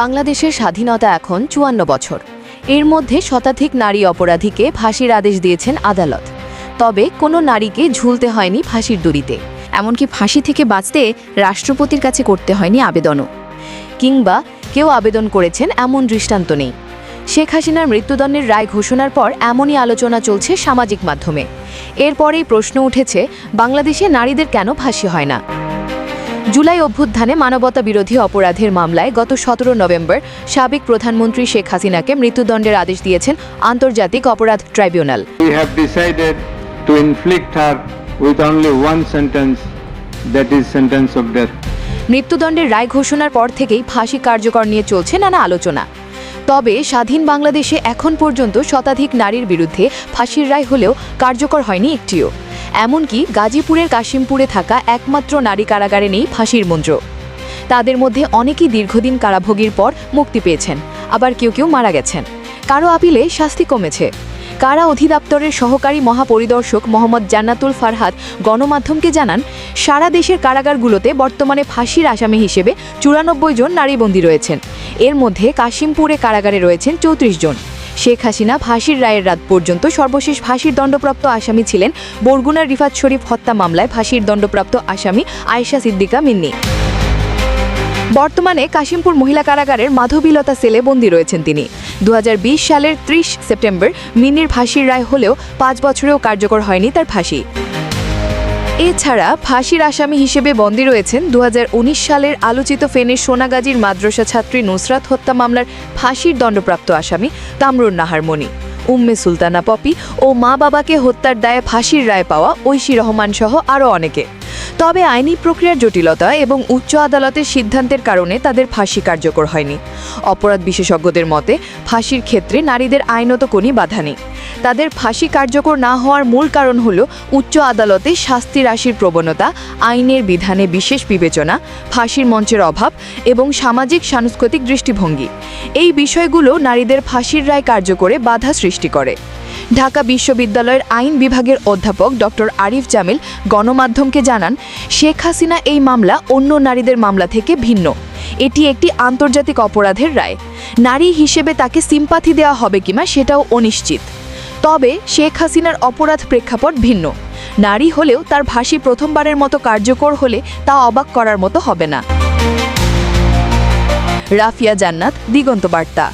বাংলাদেশের স্বাধীনতা এখন চুয়ান্ন বছর। এর মধ্যে শতাধিক নারী অপরাধীকে ফাঁসির আদেশ দিয়েছেন আদালত। তবে কোনো নারীকে ঝুলতে হয়নি ফাঁসির দড়িতে। এমনকি ফাঁসি থেকে বাঁচতে রাষ্ট্রপতির কাছে করতে হয়নি আবেদনও। কিংবা কেউ আবেদন করেছেন এমন দৃষ্টান্ত নেই। শেখ হাসিনার মৃত্যুদণ্ডের রায় ঘোষণার পর এমনই আলোচনা চলছে সামাজিক মাধ্যমে। এরপরেই প্রশ্ন উঠেছে, বাংলাদেশে নারীদের কেন ফাঁসি হয় না? জুলাই অভ্যুত্থানে মানবতা বিরোধী অপরাধের মামলায় গত সতেরো নভেম্বর সাবেক প্রধানমন্ত্রী শেখ হাসিনাকে মৃত্যুদণ্ডের আদেশ দিয়েছেন আন্তর্জাতিক অপরাধ ট্রাইব্যুনাল. মৃত্যুদণ্ডের রায় ঘোষণার পর থেকেই ফাঁসি কার্যকর নিয়ে চলছে নানা আলোচনা। তবে স্বাধীন বাংলাদেশে এখন পর্যন্ত শতাধিক নারীর বিরুদ্ধে ফাঁসির রায় হলেও কার্যকর হয়নি একটিও। এমনকি গাজীপুরের কাশিমপুরে থাকা একমাত্র নারী কারাগারে নেই ফাঁসির মন্ত্র তাদের মধ্যে অনেকেই দীর্ঘদিন কারাভোগীর পর মুক্তি পেয়েছেন, আবার কেউ কেউ মারা গেছেন। কারও আপিলে শাস্তি কমেছে। কারা অধিদপ্তরের সহকারী মহাপরিদর্শক মোহাম্মদ জান্নাতুল ফারহাদ গণমাধ্যমকে জানান, সারা দেশের কারাগারগুলোতে বর্তমানে ফাঁসির আসামি হিসেবে চুরানব্বই জন নারীবন্দী রয়েছেন। এর মধ্যে কাশিমপুরে কারাগারে রয়েছেন চৌত্রিশ জন। শেখ হাসিনা ফাঁসির রায়ের রাত পর্যন্ত সর্বশেষ ফাঁসির দণ্ডপ্রাপ্ত আসামি ছিলেন বরগুনার রিফাত শরীফ হত্যা মামলায় ফাঁসির দণ্ডপ্রাপ্ত আসামি আয়েশা সিদ্দিকা মিন্নি। বর্তমানে কাশিমপুর মহিলা কারাগারের মাধবীলতা সেলে বন্দী রয়েছেন তিনি। দু হাজার বিশ সালের ত্রিশ সেপ্টেম্বর মিনির ফাঁসির রায় হলেও পাঁচ বছরেও কার্যকর হয়নি তার ফাঁসি। এছাড়া ফাঁসির আসামি হিসেবে বন্দী রয়েছেন দু হাজার উনিশ সালের আলোচিত ফেনের সোনাগাজীর মাদ্রাসা ছাত্রী নুসরাত হত্যা মামলার ফাঁসির দণ্ডপ্রাপ্ত আসামি তামরুন নাহারমণি উম্মে সুলতানা পপি ও মা বাবাকে হত্যার দায়ে ফাঁসির রায় পাওয়া ঐশী রহমান সহ আরও অনেকে। তবে আইনি প্রক্রিয়ার জটিলতা এবং উচ্চ আদালতের সিদ্ধান্তের কারণে তাদের ফাঁসি কার্যকর হয়নি। অপরাধ বিশেষজ্ঞদের মতে, ফাঁসির ক্ষেত্রে নারীদের আইনত কোনই বাধা নেই। তাদের ফাঁসি কার্যকর না হওয়ার মূল কারণ হল উচ্চ আদালতে শাস্তি রাশির প্রবণতা, আইনের বিধানে বিশেষ বিবেচনা, ফাঁসির মঞ্চের অভাব এবং সামাজিক সাংস্কৃতিক দৃষ্টিভঙ্গি। এই বিষয়গুলো নারীদের ফাঁসির রায় কার্যকরে বাধা সৃষ্টি করে। ঢাকা বিশ্ববিদ্যালয়ের আইন বিভাগের অধ্যাপক ডক্টর আরিফ জামিল গণমাধ্যমকে জানান, শেখ হাসিনা এই মামলা অন্য নারীদের মামলা থেকে ভিন্ন। এটি একটি আন্তর্জাতিক অপরাধের রায়। নারী হিসেবে তাকে সিম্পাথি দেওয়া হবে কিনা সেটাও অনিশ্চিত। তবে শেখ হাসিনার অপরাধ প্রেক্ষাপট ভিন্ন। নারী হলেও তার ভাষী প্রথমবারের মতো কার্যকর হলে তা অবাক করার মতো হবে না। রাফিয়া জান্নাত, দিগন্ত বার্তা।